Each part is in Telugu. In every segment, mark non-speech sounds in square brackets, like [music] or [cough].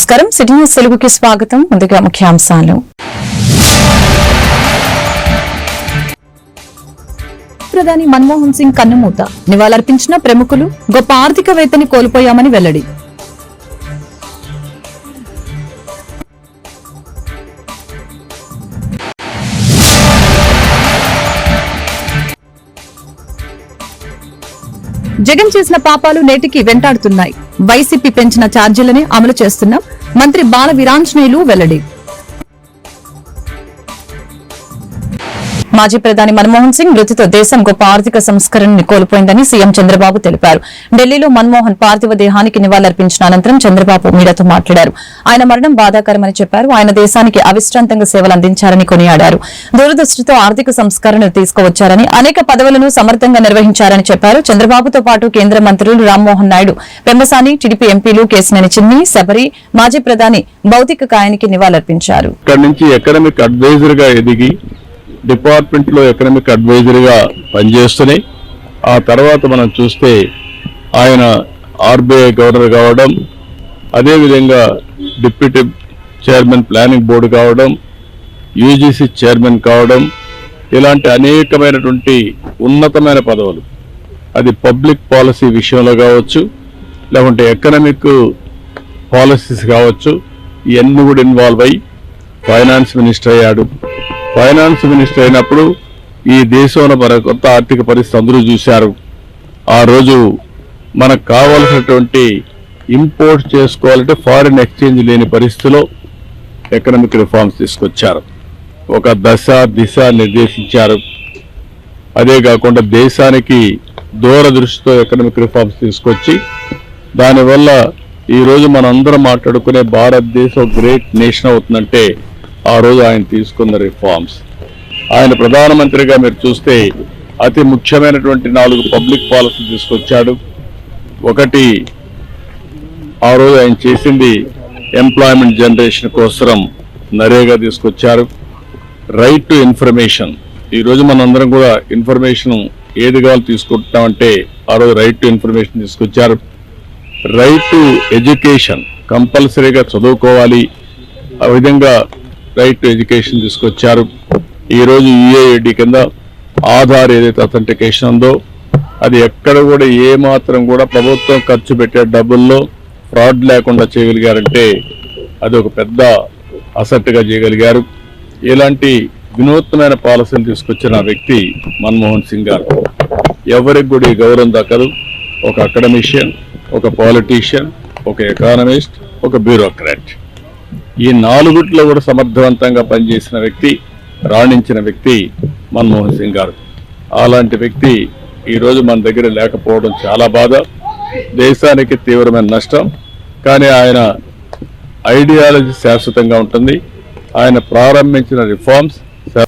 నమస్కారం. సిటీ న్యూస్ తెలుగుకి స్వాగతం. ముందుగా ముఖ్యాంశాలు. ప్రధాని మన్మోహన్ సింగ్ కన్నుమూత. నివాళులర్పించిన ప్రముఖులు గొప్ప ఆర్థికవేత్తని కోల్పోయామని వెల్లడి. జగన్ చేసిన పాపాలు నేటికి వెంటాడుతున్నాయి. వైసీపీ పెంచిన ఛార్జీలనే అమలు చేస్తున్నాం. మంత్రి బాల వీరాంజనేయులు వెల్లడి. మాజీ ప్రధాని మన్మోహన్ సింగ్ మృతితో దేశం గొప్ప ఆర్థిక సంస్కరణని కోల్పోయిందని సీఎం చంద్రబాబు తెలిపారు. ఢిల్లీలో మన్మోహన్ పార్థివ దేహానికి నివాళులర్పించిన అనంతరం చంద్రబాబు మీడియాతో మాట్లాడారు. ఆయన మరణం బాధాకరమని చెప్పారు. ఆయన దేశానికి అవిశ్రాంతంగా సేవలు అందించారని కొనియాడారు. దూరదృష్టితో ఆర్థిక సంస్కరణలు తీసుకువచ్చారని అనేక పదవులను సమర్థంగా నిర్వహించారని చెప్పారు. చంద్రబాబుతో పాటు కేంద్ర మంత్రులు రామ్మోహన్ నాయుడు పెంబసాని టీడీపీ ఎంపీలు కేసినేని చిన్ని శబరి మాజీ ప్రధాని భౌతిక కాయానికి నివాళులర్పించారు. ఇక్కడ అడ్వైజర్గా ఎదిగి డిపార్ట్మెంట్లో ఎకనామిక్ అడ్వైజర్గా పనిచేస్తున్నాయి. ఆ తర్వాత మనం చూస్తే ఆయన ఆర్బీఐ గవర్నర్ కావడం అదేవిధంగా డిప్యూటీ చైర్మన్ ప్లానింగ్ బోర్డు కావడం యూజీసీ చైర్మన్ కావడం ఇలాంటి అనేకమైనటువంటి ఉన్నతమైన పదవులు. అది పబ్లిక్ పాలసీ విషయంలో కావచ్చు లేకుంటే ఎకనామిక్ పాలసీస్ కావచ్చు ఇవన్నీ కూడా ఇన్వాల్వ్ అయ్యి ఫైనాన్స్ మినిస్టర్ అయ్యాడు. ఫైనాన్స్ మినిస్టర్ అయినప్పుడు ఈ దేశంలో కొత్త ఆర్థిక పరిస్థితి అందరూ చూశారు. ఆ రోజు మనకు కావలసినటువంటి ఇంపోర్ట్ చేసుకోవాలంటే ఫారిన్ ఎక్స్చేంజ్ లేని పరిస్థితిలో ఎకనామిక్ రిఫార్మ్స్ తీసుకొచ్చారు. ఒక దశ దిశ నిర్దేశించారు. అదే కాకుండా దేశానికి దూరదృష్టితో ఎకనామిక్ రిఫార్మ్స్ తీసుకొచ్చి దానివల్ల ఈరోజు మనందరం మాట్లాడుకునే భారతదేశం గ్రేట్ నేషన్ అవుతుందంటే ఆ రోజు ఆయన తీసుకున్న రిఫార్మ్స్ ఆయన ప్రధానమంత్రిగా మీరు చూస్తే అతి ముఖ్యమైనటువంటి నాలుగు పబ్లిక్ పాలసీ తీసుకొచ్చాడు. ఒకటి ఆ రోజు ఆయన చేసింది ఎంప్లాయ్మెంట్ జనరేషన్ కోసం నరేగా తీసుకొచ్చారు. రైట్ టు ఇన్ఫర్మేషన్ ఈరోజు మనందరం కూడా ఇన్ఫర్మేషన్ ఏది కావాలి తీసుకుంటున్నామంటే ఆ రోజు రైట్ టు ఇన్ఫర్మేషన్ తీసుకొచ్చారు. రైట్ టు ఎడ్యుకేషన్ కంపల్సరీగా చదువుకోవాలి. ఆ విధంగా రైట్ టు ఎడ్యుకేషన్ తీసుకొచ్చారు. ఈరోజు రోజు యుఏఐడి కింద ఆధార్ ఏదైతే అథెంటికేషన్ ఉందో అది ఎక్కడ కూడా ఏ మాత్రం కూడా ప్రభుత్వం ఖర్చు పెట్టే డబ్బుల్లో ఫ్రాడ్ లేకుండా చేయగలిగారంటే అది ఒక పెద్ద అసెట్గా చేయగలిగారు. ఇలాంటి వినూత్నమైన పాలసీలు తీసుకొచ్చిన వ్యక్తి మన్మోహన్ సింగ్ గారు. ఎవరికి కూడా ఈ గౌరవం దక్కదు. ఒక అకాడమిషియన్ ఒక పాలిటీషియన్ ఒక ఎకానమిస్ట్ ఒక బ్యూరోక్రాట్ ఈ నాలుగుట్లో కూడా సమర్థవంతంగా పనిచేసిన వ్యక్తి రాణించిన వ్యక్తి మన్మోహన్ సింగ్ గారు. అలాంటి వ్యక్తి ఈరోజు మన దగ్గర లేకపోవడం చాలా బాధ. దేశానికి తీవ్రమైన నష్టం. కానీ ఆయన ఐడియాలజీ శాశ్వతంగా ఉంటుంది. ఆయన ప్రారంభించిన రిఫార్మ్స్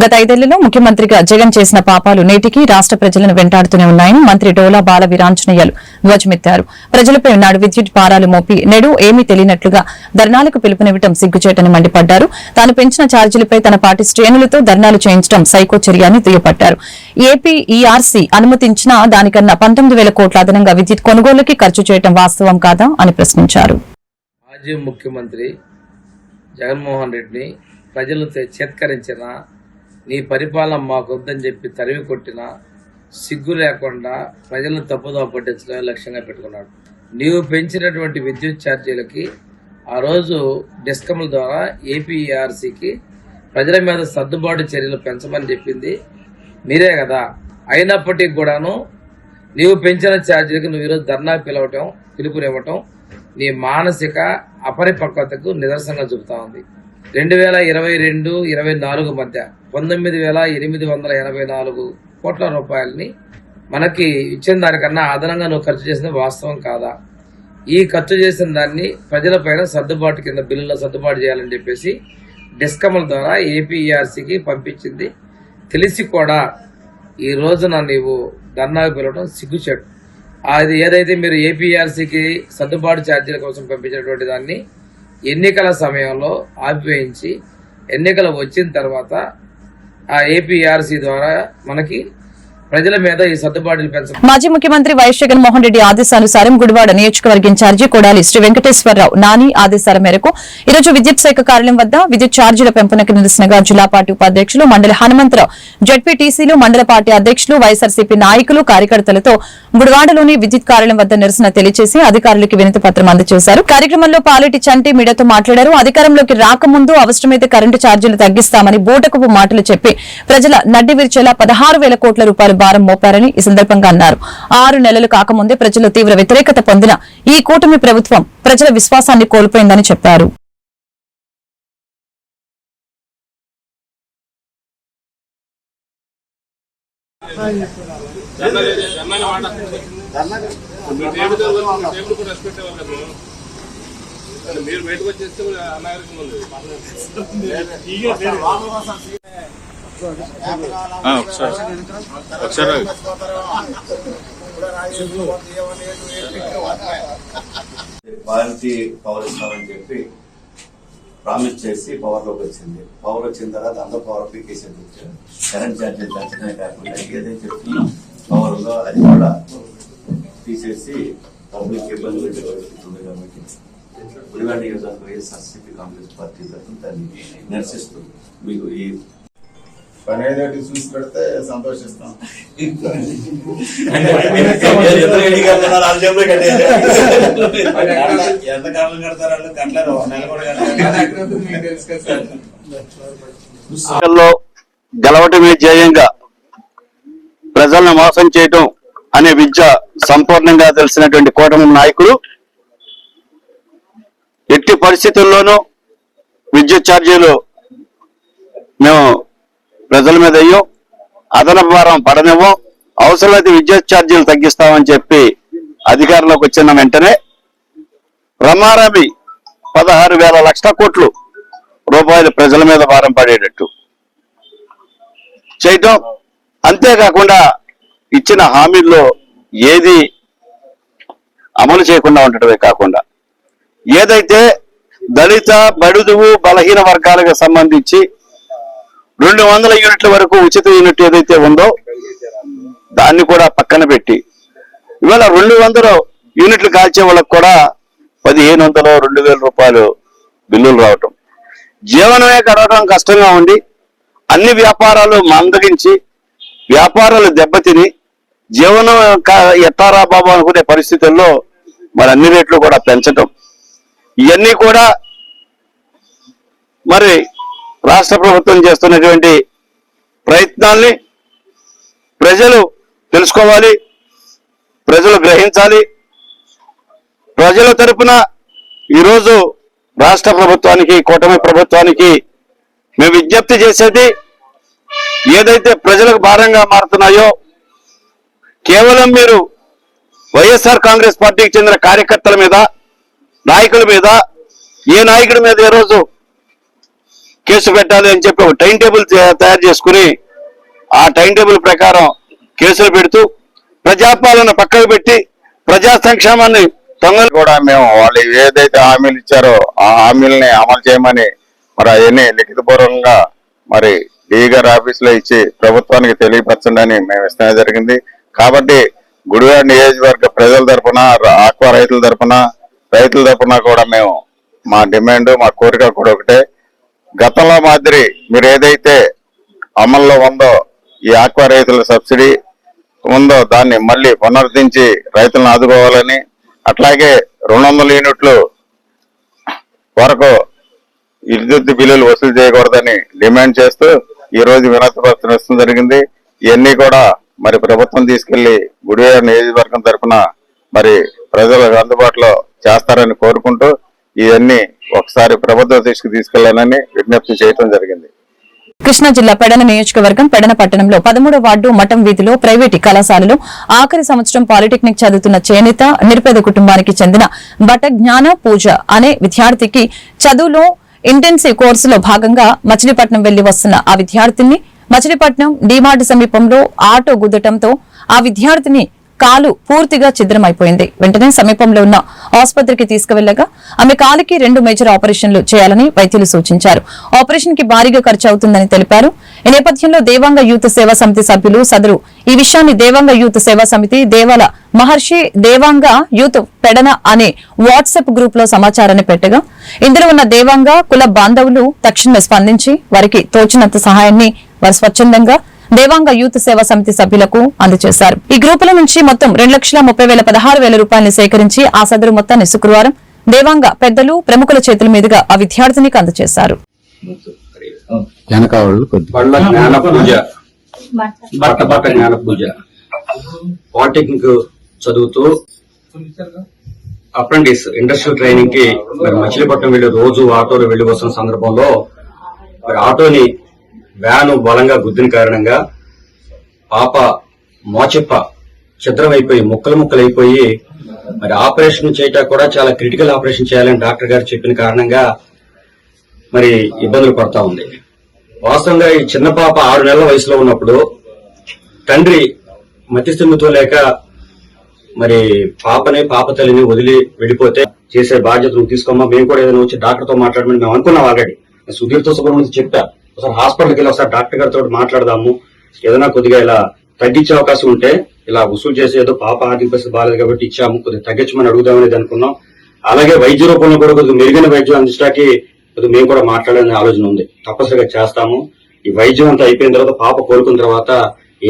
గత ఐదేళ్ళలో ముఖ్యమంత్రిగా జగన్ చేసిన పాపాలు నేటికి రాష్ట్ర ప్రజలను వెంటాడుతూనే ఉన్నాయని మంత్రి డోలా బాల వీరాంజనేయులు ధ్వజమెత్తారు. ప్రజలపై నాడు విద్యుత్ భారాలు మోపి నేడు ఏమీ తెలియనట్లుగా ధర్నాలకు పిలుపునివ్వటం సిగ్గుచేటని మండిపడ్డారు. తాను పెంచిన ఛార్జీలపై తన పార్టీ శ్రేణులతో ధర్నాలు చేయించడం సైకో చర్య అని దుయ్యపట్టారు ఏపీ ఈఆర్సీ అనుమతించిన దానికన్నా పంతొమ్మిది వేల కోట్ల అదనంగా విద్యుత్ కొనుగోలుకి ఖర్చు చేయడం వాస్తవం కాదా అని ప్రశ్నించారు. మాజీ ముఖ్యమంత్రి జగన్మోహన్ రెడ్డిని ప్రజలు చేత్కరించిన నీ పరిపాలన మాకొద్దని చెప్పి తరివి కొట్టిన సిగ్గు లేకుండా ప్రజలను తప్పుదోవ పట్టించడమే లక్ష్యంగా పెట్టుకున్నాడు. నీవు పెంచినటువంటి విద్యుత్ ఛార్జీలకి ఆ రోజు డిస్కమ్ల ద్వారా ఏపీఆర్సీకి ప్రజల మీద సర్దుబాటు చర్యలు పెంచమని చెప్పింది. మీరే కదా. అయినప్పటికీ కూడాను నీవు పెంచిన ఛార్జీలకు నువ్వు ఈరోజు ధర్నా పిలవటం పిలుపునివ్వటం నీ మానసిక అపరిపక్వతకు నిదర్శనంగా చూపుతా ఉంది. రెండు వేల ఇరవై రెండు ఇరవై నాలుగు మధ్య పంతొమ్మిది వేల ఎనిమిది వందల ఎనభై నాలుగు కోట్ల రూపాయలని మనకి ఇచ్చిన దానికన్నా అదనంగా నువ్వు ఖర్చు చేసిన వాస్తవం కాదా? ఈ ఖర్చు చేసిన దాన్ని ప్రజలపైన సర్దుబాటు కింద బిల్లులో సర్దుబాటు చేయాలని చెప్పేసి డిస్కమ్ల ద్వారా ఏపీఈఆర్సీకి పంపించింది. తెలిసి కూడా ఈ రోజున నీవు ధర్నాకు పిలవడం సిగ్గుచేటు. అది ఏదైతే మీరు ఏపీఆర్సీకి సర్దుబాటు ఛార్జీల కోసం పంపించినటువంటి దాన్ని ఎన్నికల సమయంలో ఆపివేయించి ఎన్నికలు వచ్చిన తర్వాత ఆ ఏపీఆర్సీ ద్వారా మనకి ప్రజల మీద ఈ సర్దుబాటులు పెంచారు మాజీ ముఖ్యమంత్రి వైఎస్ జగన్మోహన్ రెడ్డి ఆదేశానుసారం గుడివాడ నియోజకవర్గ ఇన్ఛార్జి కొడాలి శ్రీ వెంకటేశ్వరరావు నాని ఆదేశాల మేరకు ఈరోజు విద్యుత్ శాఖ కార్యాలయం వద్ద విద్యుత్ ఛార్జీల పెంపునకు నిరసనగా జిల్లా పార్టీ ఉపాధ్యక్షులు మండలి హనుమంతరావు జడ్పీటీసీలు మండల పార్టీ అధ్యక్షులు వైఎస్ఆర్సీపీ నాయకులు కార్యకర్తలతో గుడివాడలోని విద్యుత్ కార్యాలయం వద్ద నిరసన తెలియజేసి అధికారులకు వినతి పత్రం అందజేశారు. కార్యక్రమంలో పాలెటి చంటి మీడియాతో మాట్లాడారు. అధికారంలోకి రాకముందు అవసరమైతే కరెంటు ఛార్జీలు తగ్గిస్తామని బూటకపు మాటలు చెప్పి ప్రజల నడ్డి విరిచేలా పదహారు వేల కోట్ల రూపాయలు భారం మోపారని ఈ సందర్భంగా అన్నారు. ఆరు నెలలు కాకముందే ప్రజలు తీవ్ర వ్యతిరేకత పొందిన ఈ కూటమి ప్రభుత్వం ప్రజల విశ్వాసాన్ని కోల్పోయిందని చెప్పారు. మీరు బయటకు వచ్చేస్తే అనాగరికం ఉంది ఒకసారి. ఒకసారి క్వాలిటీ పవర్ ఇస్తామని చెప్పి ప్రామిస్ చేసి పవర్లోకి వచ్చింది. పవర్ వచ్చిన తర్వాత అందరూ పవర్ పీకేసేది కరెంట్ ఛార్జీలు తగ్గడమే కాకుండా ఏదైతే చెప్తున్నా. పవర్ ఉందో అది కూడా తీసేసి పబ్లిక్ ఇబ్బంది పెట్టే కాబట్టి గుడివాడ నియోజకవర్గ వైఎస్ఆర్సీపీ కాంగ్రెస్ పార్టీ తరఫున దాన్ని నిరసిస్తుంది. మీకు ఈ పని ఏదైతే చూసి పెడితే సంతోషిస్తాం. [laughs] ఎంత కాలం కడతారు వాళ్ళు? కట్టలేరు. ఒక నెల కూడా కట్టలేరు. ఎన్నికల్లో గెలవటమే ధ్యేయంగా ప్రజలను మోసం చేయటం అనే విద్య సంపూర్ణంగా తెలిసినటువంటి కూటమి నాయకులు ఎట్టి పరిస్థితుల్లోనూ విద్యుత్ ఛార్జీలు మేము ప్రజల మీద అయ్యో అదనపు భారం పడనివ్వం అవసరమైతే విద్యుత్ ఛార్జీలు తగ్గిస్తామని చెప్పి అధికారంలోకి వచ్చిన వెంటనే రమారమి పదహారు వేల లక్షల కోట్లు రూపాయలు ప్రజల మీద భారం పడేటట్టు. చేయటం అంతేకాకుండా ఇచ్చిన హామీల్లో ఏది అమలు చేయకుండా ఉండటమే కాకుండా ఏదైతే దళిత బడుదువు బలహీన వర్గాలకు సంబంధించి రెండు వందల యూనిట్ల వరకు ఉచిత యూనిట్ ఏదైతే ఉందో దాన్ని కూడా పక్కన పెట్టి. ఇవాళ రెండు వందల యూనిట్లు కాల్చే వాళ్ళకు కూడా పదిహేను వందలు రెండు వేల రూపాయలు బిల్లులు రావటం. జీవనమే గడవడం కష్టంగా ఉండి అన్ని వ్యాపారాలు మందగించి వ్యాపారాలు దెబ్బతిని జీవనం క- ఎట్టారా బాబు అనుకునే పరిస్థితుల్లో మరి అన్ని రేట్లు కూడా పెంచటం. ఇవన్నీ కూడా మరి రాష్ట్ర ప్రభుత్వం చేస్తున్నటువంటి ప్రయత్నాల్ని ప్రజలు తెలుసుకోవాలి ప్రజలు గ్రహించాలి. ప్రజల తరపున ఈరోజు రాష్ట్ర ప్రభుత్వానికి కూటమి ప్రభుత్వానికి మేము విజ్ఞప్తి చేసేది ఏదైతే ప్రజలకు భారంగా మారుతున్నాయో కేవలం మీరు వైఎస్ఆర్ కాంగ్రెస్ పార్టీకి చెందిన కార్యకర్తల మీద నాయకుల మీద ఏ నాయకుడి మీద ఏ రోజు కేసు పెట్టాలి అని చెప్పి ఒక టైం టేబుల్ తయారు చేసుకుని ఆ టైం టేబుల్ ప్రకారం కేసులు పెడుతూ ప్రజాపాలన పక్కకు పెట్టి ప్రజా సంక్షేమాన్ని తొందర కూడా మేము వాళ్ళు ఏదైతే హామీలు ఇచ్చారో ఆ హామీలని అమలు చేయమని మరి అవన్నీ లిఖితపూర్వకంగా మరి డి గారి ఇచ్చి ప్రభుత్వానికి తెలియపరచండి అని మేము ఇష్టమే జరిగింది. కాబట్టి గుడివాడ నియోజకవర్గ ప్రజల తరఫున ఆక్వా రైతుల తరఫున రైతుల తరఫున కూడా మేము మా డిమాండ్ మా కోరిక కూడా ఒకటే. గతంలో మాదిరి మీరు ఏదైతే అమల్లో ఉందో ఈ ఆక్వా రైతుల సబ్సిడీ ఉందో దాన్ని మళ్ళీ పునరుద్ధరించి రైతులను ఆదుకోవాలని అట్లాగే రెండు వందల యూనిట్లు వరకు విద్యుత్ బిల్లులు వసూలు చేయకూడదని డిమాండ్ చేస్తూ ఈ రోజు వినతి పత్రం ఇష్టం జరిగింది. ఇవన్నీ కూడా మరి ప్రభుత్వం తీసుకెళ్ళి గుడివాడ నియోజకవర్గం తరఫున మరి ప్రజలకు అందుబాటులో చేస్తారని కోరుకుంటూ ఇవన్నీ ఒకసారి ప్రభుత్వం దృష్టికి తీసుకెళ్ళాలని విజ్ఞప్తి చేయడం జరిగింది. కృష్ణా జిల్లా పెడన నియోజకవర్గం పెడన పట్టణంలో పదమూడవ వార్డు మఠం వీధిలో ప్రైవేటు కళాశాలలో ఆఖరి సంవత్సరం పాలిటెక్నిక్ చదువుతున్న చేనేత నిరుపేద కుటుంబానికి చెందిన బట జ్ఞాన పూజ అనే విద్యార్థికి చదువులో ఇంటెన్సివ్ కోర్సులో భాగంగా మచిలీపట్నం వెళ్ళి వస్తున్న ఆ విద్యార్థిని మచిలీపట్నం డీమార్ట్ సమీపంలో ఆటో గుద్దటంతో ఆ విద్యార్థిని కాలు పూర్తిగా ఛిద్రమైపోయింది. వెంటనే సమీపంలో ఉన్న ఆసుపత్రికి తీసుకువెళ్ళగా ఆమె కాలికి రెండు మేజర్ ఆపరేషన్లు చేయాలని వైద్యులు సూచించారు. ఆపరేషన్కి భారీగా ఖర్చు అవుతుందని తెలిపారు. ఈ నేపథ్యంలో దేవాంగ యూత్ సేవా సమితి సభ్యులు సదరు ఈ విషయాన్ని దేవాంగ యూత్ సేవా సమితి దేవాల మహర్షి దేవాంగ యూత్ పెడన అనే వాట్సాప్ గ్రూప్లో సమాచారాన్ని పెట్టగా ఇందులో ఉన్న దేవాంగ కుల బాంధవులు తక్షణమే స్పందించి వారికి తోచినంత సహాయాన్ని వారు స్వచ్ఛందంగా దేవాంగ యూత్ సేవా సమితి సభ్యులకు అందజేశారు. ఈ గ్రూపుల నుంచి మొత్తం రెండు లక్షల ముప్పై వేల పదహారు వేల రూపాయలను సేకరించి ఆ సదరు మొత్తాన్ని శుక్రవారం దేవాంగ పెద్దలు ప్రముఖుల చేతుల మీదుగా ఆ విద్యార్థినికి అందజేశారు. పాలిటెక్నిక్ చదువుతూ అప్రెంటిస్ ఇండస్ట్రియల్ ట్రైనింగ్కి మరి మచిలీపట్నం వెళ్ళి రోజు ఆటోలో వెళ్ళి వస్తున్న సందర్భంలో మరి ఆటోని వ్యాను బలంగా గుద్దిన కారణంగా పాప మోచెప్ప ఛిద్రమైపోయి ముక్కలు ముక్కలు అయిపోయి మరి ఆపరేషన్ చేయటం కూడా చాలా క్రిటికల్ ఆపరేషన్ చేయాలని డాక్టర్ గారు చెప్పిన కారణంగా మరి ఇబ్బందులు పడతా ఉంది. వాస్తవంగా ఈ చిన్న పాప ఆరు నెలల వయసులో ఉన్నప్పుడు తండ్రి మతిస్థిమితో లేక మరి పాపని పాప తల్లిని వదిలి వెళ్ళిపోతే చేసే బాధ్యతను తీసుకోమా? మేము కూడా ఏదైనా వచ్చి డాక్టర్తో మాట్లాడమని మేము అనుకున్నాం ఆల్రెడీ. సుధీర్తో సుబ్రహ్మణ్యం చెప్పా. ఒకసారి హాస్పిటల్కి వెళ్ళి ఒకసారి డాక్టర్ గారితో మాట్లాడదాము. ఏదైనా కొద్దిగా ఇలా తగ్గించే అవకాశం ఉంటే ఇలా వసూలు చేసి ఏదో పాప ఆర్థిక పరిస్థితి బాగాలేదు కాబట్టి ఇచ్చాము కొద్దిగా తగ్గించమని అడుగుదామనేది అనుకున్నాం. అలాగే వైద్య రూపంలో కూడా కొద్దిగా మెరుగైన వైద్యం అందించడానికి కొద్దిగా మేము కూడా మాట్లాడాలనే ఆలోచన ఉంది. తప్పనిసరిగా చేస్తాము. ఈ వైద్యం అంతా అయిపోయిన తర్వాత పాప కోరుకున్న తర్వాత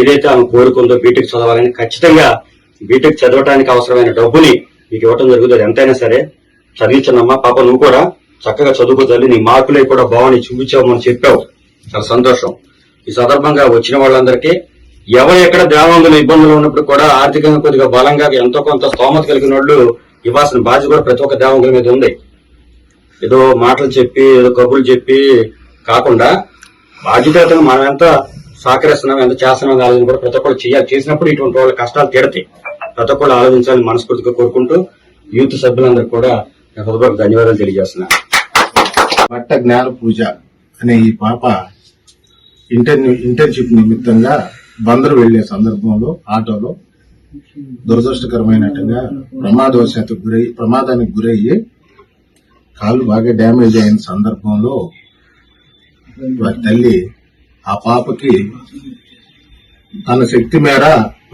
ఏదైతే ఆమె కోరుకుందో బీటెక్ చదవాలని ఖచ్చితంగా బీటెక్ చదవటానికి అవసరమైన డబ్బుని మీకు ఇవ్వటం జరుగుతుంది. ఎంతైనా సరే చదివించనమ్మా. పాప నువ్వు కూడా చక్కగా చదువుకో తల్లి. నీ మార్కులే కూడా బాగుని చూపించావు మనం చెప్పావు. చాలా సంతోషం. ఈ సందర్భంగా వచ్చిన వాళ్ళందరికీ ఎవరు ఎక్కడ దేవాంగులు ఇబ్బందులు ఉన్నప్పుడు కూడా ఆర్థికంగా కొద్దిగా బలంగా ఎంతో కొంత స్తోమత కలిగిన వాళ్ళు ఇవ్వాల్సిన బాధ్యత కూడా ప్రతి ఒక్క దేవాంగుల మీద ఉంది. ఏదో మాటలు చెప్పి ఏదో కబుర్లు చెప్పి కాకుండా బాధ్యతగా మనం ఎంత సహకరిస్తున్నాం ఎంత చేస్తున్నాం ఆలోచన కూడా ప్రతి ఒక్కరు చేయాలి. చేసినప్పుడు ఇటువంటి వాళ్ళ కష్టాలు తీరతాయి. ప్రతి ఒక్కరు ఆలోచించాలని మనస్ఫూర్తిగా కోరుకుంటూ యూత్ సభ్యులందరూ కూడా నేను హృదయపూర్వక ధన్యవాదాలు తెలియజేస్తున్నాను. పట్ట జ్ఞాన పూజ అనే ఈ పాప ఇంటర్ ఇంటర్న్షిప్ నిమిత్తంగా బందరు వెళ్ళే సందర్భంలో ఆటోలో దురదృష్టకరమైనట్టుగా ప్రమాదవశాత్తు గురై ప్రమాదానికి గురయ్యి కాళ్ళు బాగా డ్యామేజ్ అయిన సందర్భంలో వారి తల్లి ఆ పాపకి తన శక్తి మేర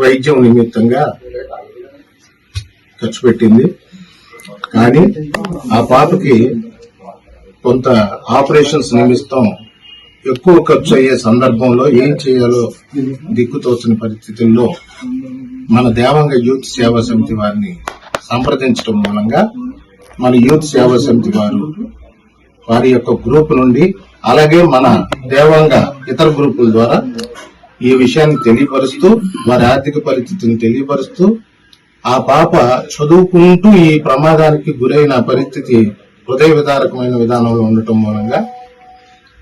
వైద్యం నిమిత్తంగా ఖర్చు పెట్టింది. కానీ ఆ పాపకి కొంత ఆపరేషన్స్ నిమిత్తం ఎక్కువ ఖర్చు అయ్యే సందర్భంలో ఏం చేయాలో దిక్కుతోచని పరిస్థితుల్లో మన దేవంగ యూత్ సేవా సమితి వారిని సంప్రదించడం మూలంగా మన యూత్ సేవా సమితి వారు వారి యొక్క గ్రూప్ నుండి అలాగే మన దేవంగ ఇతర గ్రూపుల ద్వారా ఈ విషయాన్ని తెలియపరుస్తూ వారి ఆర్థిక పరిస్థితిని తెలియపరుస్తూ ఆ పాప చదువుకుంటూ ఈ ప్రమాదానికి గురైన పరిస్థితి హృదయ విదారకమైన విధానంలో ఉండటం మూలంగా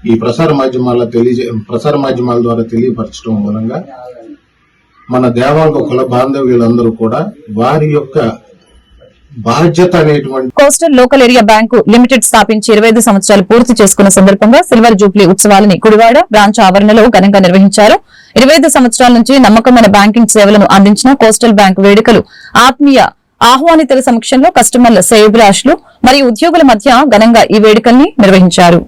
ఈ ప్రసార మాధ్యమాల తెలియజే ప్రసార మాధ్యమాల ద్వారా తెలియపరచడం మూలంగా మన దేవాంగ కుల బాంధవ్యులందరూ కూడా వారి యొక్క బాధ్యత అనేటువంటి coastal local area bank limited స్థాపించి ఇరవై ఐదు సంవత్సరాలు పూర్తి చేసుకున్న సందర్భంగా సిల్వర్ జూబ్లీ ఉత్సవాలని గుడివాడ బ్రాంచ్ ఆవరణలో ఘనంగా నిర్వహించారు. ఇరవై ఐదు సంవత్సరాల నుంచి నమ్మకమైన బ్యాంకింగ్ సేవలను అందించిన కోస్టల్ బ్యాంక్ వేడుకలు ఆత్మీయ ఆహ్వానితుల సమక్షంలో కస్టమర్ల శ్రేయభిలాషులు మరియు ఉద్యోగుల మధ్య ఘనంగా ఈ వేడుకల్ని నిర్వహించారు.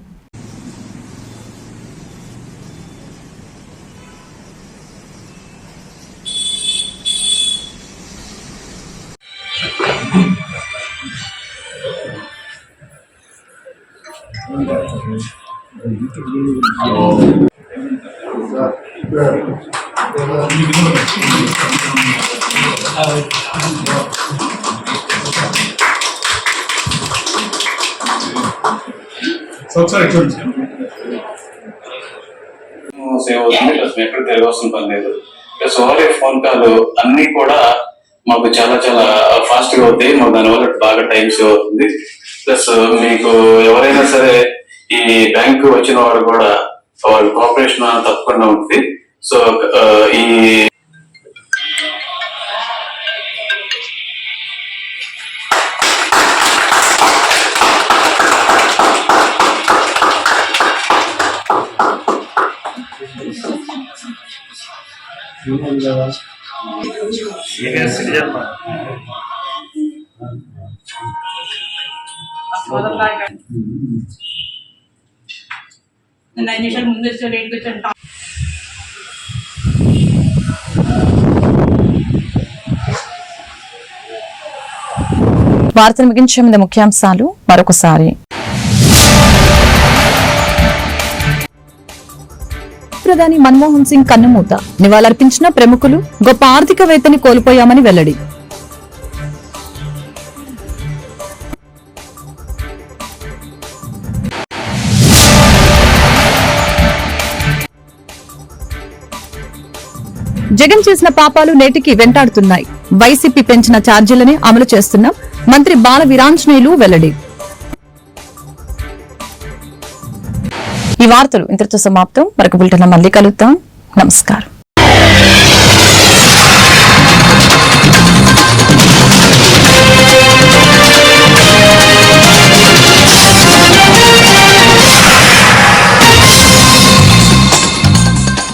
సేవ్ అవుతుంది ప్లస్ ఎక్కడ తిరగాల్సిన పని లేదు. ప్లస్ ఓవర్ ఫోన్ కాల్ అన్ని కూడా మాకు చాలా చాలా ఫాస్ట్గా అవుతాయి. మాకు దానివల్ల బాగా టైం సేవ్ అవుతుంది. ప్లస్ మీకు ఎవరైనా సరే ఈ బ్యాంక్ వచ్చిన వాడు కూడా వాళ్ళ కోఆపరేషన్ తప్పకుండా ఉంటుంది. సో ఆ, ఈ నేను ఐదు నిమిషాలు ముందు లేట్కి వచ్చాను వార్తలు ముగించే ముందు ముఖ్యాంశాలు మరొకసారి. ప్రధాని మన్మోహన్ సింగ్ కన్నుమూత. నివాళులర్పించిన ప్రముఖులు గొప్ప ఆర్థికవేత్తని కోల్పోయామని వెల్లడి. జగన్ చేసిన పాపాలు నేటికి వెంటాడుతున్నాయి. వైసీపీ పెంచిన ఛార్జీలనే అమలు చేస్తున్నాం. మంత్రి బాల వీరాంజనేయులు వెల్లడి. ఈ వార్తలు ఇంతటితో సమాప్తం. మరొక బులెటిన్ మళ్ళీ కలుద్దాం. నమస్కారం.